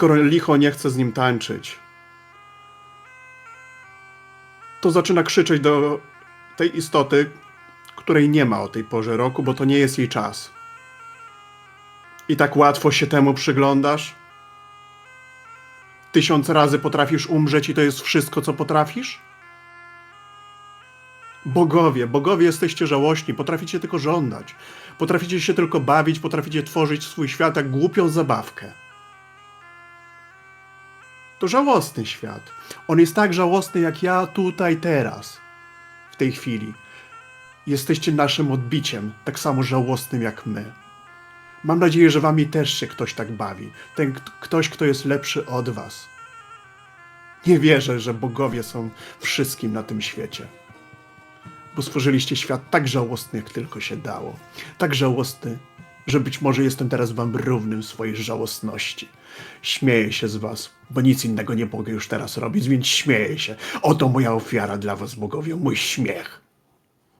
skoro licho nie chce z nim tańczyć, to zaczyna krzyczeć do tej istoty, której nie ma o tej porze roku, bo to nie jest jej czas. I tak łatwo się temu przyglądasz? Tysiąc razy potrafisz umrzeć i to jest wszystko, co potrafisz? Bogowie, bogowie jesteście żałośni, potraficie tylko żądać. Potraficie się tylko bawić, potraficie tworzyć swój świat jak głupią zabawkę. To żałosny świat. On jest tak żałosny jak ja tutaj teraz, w tej chwili. Jesteście naszym odbiciem, tak samo żałosnym jak my. Mam nadzieję, że wami też się ktoś tak bawi. Ten ktoś, kto jest lepszy od was. Nie wierzę, że bogowie są wszystkim na tym świecie. Bo stworzyliście świat tak żałosny, jak tylko się dało. Tak żałosny, że być może jestem teraz wam równym swojej żałosności. Śmieję się z was, bo nic innego nie mogę już teraz robić, więc śmieję się. Oto moja ofiara dla was, bogowie, mój śmiech.